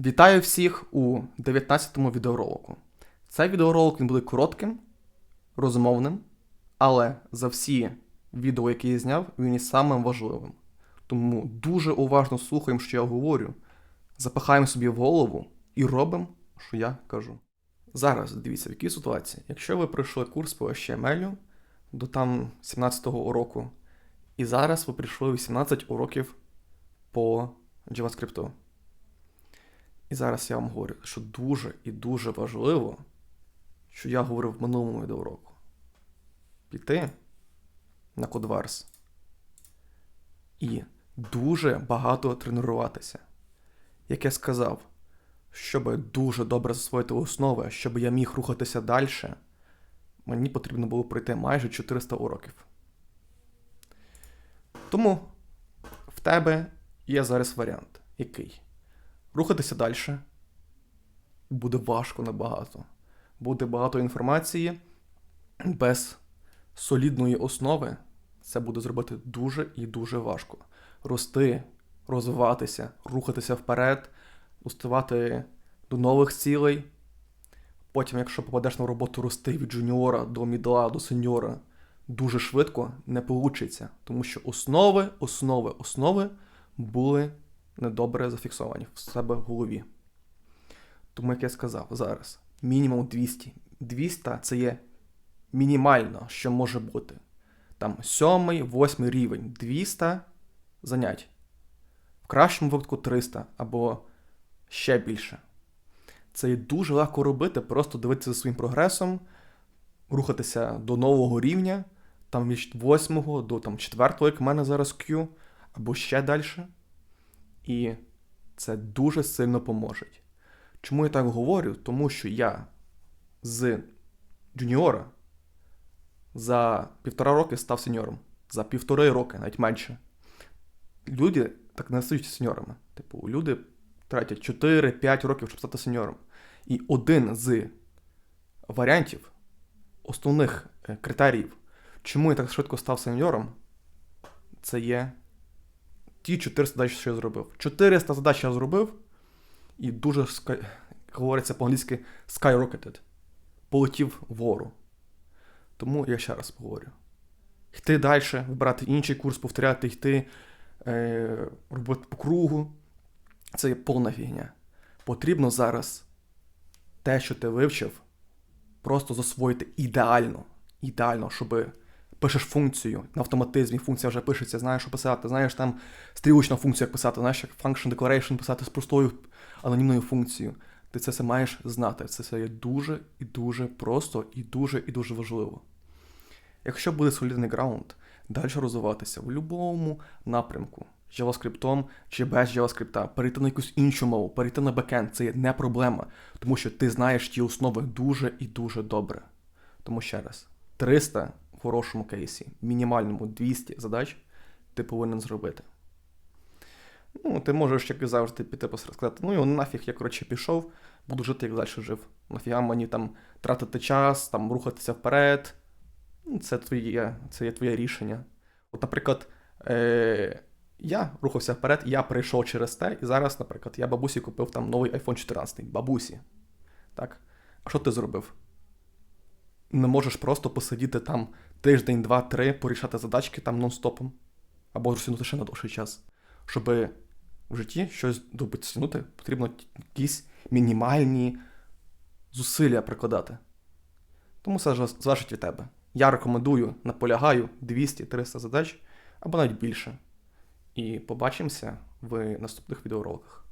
Вітаю всіх у 19-му відеоролику. Цей відеоролик він буде коротким, розмовним, але за всі відео, які я зняв, він є самим важливим. Тому дуже уважно слухаємо, що я говорю, запихаємо собі в голову і робимо, що я кажу. Зараз дивіться, в якій ситуації. Якщо ви пройшли курс по HTML до там 17-го уроку, і зараз ви прийшли 18 уроків по JavaScript. І зараз я вам говорю, що дуже і дуже важливо, що я говорив в минулому відеоуроку. Піти на Codewars і дуже багато тренуватися. Як я сказав, щоб дуже добре засвоїти основи, щоб я міг рухатися далі, мені потрібно було пройти майже 400 уроків. Тому в тебе є зараз варіант, який? Рухатися далі буде важко набагато. Буде багато інформації без солідної основи. Це буде зробити дуже і дуже важко. Рости, розвиватися, рухатися вперед, уставати до нових цілей. Потім, якщо попадеш на роботу рости від джуніора до мідла, до сеньора, дуже швидко не вийде, тому що основи, основи, основи були недобре зафіксовані в себе в голові. Тому, як я сказав, зараз мінімум 200. 200 це є мінімально, що може бути. Там сьомий, восьмий рівень 200 занять. В кращому випадку 300 або ще більше. Це є дуже легко робити, просто дивитися за своїм прогресом, рухатися до нового рівня, там від 8 до там, 4, як в мене зараз Q, або ще далі. І це дуже сильно поможе. Чому я так говорю? Тому що я з джуніора за півтора роки став сеньором. За півтори роки, навіть менше. Люди так не стають сеньорами. Типу, люди тратять 4-5 років, щоб стати сеньором. І один з варіантів, основних е, критеріїв, чому я так швидко став сеньором, це є ті 400 задач, що я зробив. 400 задач я зробив, і дуже ска- говориться по-англійськи skyrocketed. Полетів вгору. Тому я ще раз говорю: йти далі, вибирати інший курс, повторяти, йти, е, робити по кругу. Це є повна фігня. Потрібно зараз те, що ти вивчив, просто засвоїти ідеально. Ідеально, щоб пишеш функцію на автоматизмі, функція вже пишеться, знаєш, що писати, знаєш там стрілочна функція як писати, знаєш, як function declaration писати з простою анонімною функцією. Ти це все маєш знати. Це все є дуже і дуже просто, і дуже і дуже важливо. Якщо буде солідний граунд, далі розвиватися в будь-якому напрямку, з JavaScript чи без JavaScript, перейти на якусь іншу мову, перейти на бекенд, це є не проблема, тому що ти знаєш ті основи дуже і дуже добре. Тому ще раз, 300 хорошому кейсі, мінімальному 200 задач ти повинен зробити. Ну, ти можеш, як і завжди, піти сказати, ну нафіг, я коротше пішов, буду жити, як далі жив. Нафіга мені там тратити час, там рухатися вперед. Ну, Це твоє, це є твоє рішення. От, наприклад, е- я рухався вперед, я прийшов через те, і зараз, наприклад, я бабусі купив там новий iPhone 14. Бабусі. Так? А що ти зробив? Не можеш просто посидіти там тиждень, два, три, порішати задачки там нон-стопом. Або розтягнути ще на довший час. Щоб в житті щось досягнути, потрібно якісь мінімальні зусилля прикладати. Тому ж залежить від тебе. Я рекомендую, наполягаю 200-300 задач або навіть більше. І побачимося в наступних відеороликах.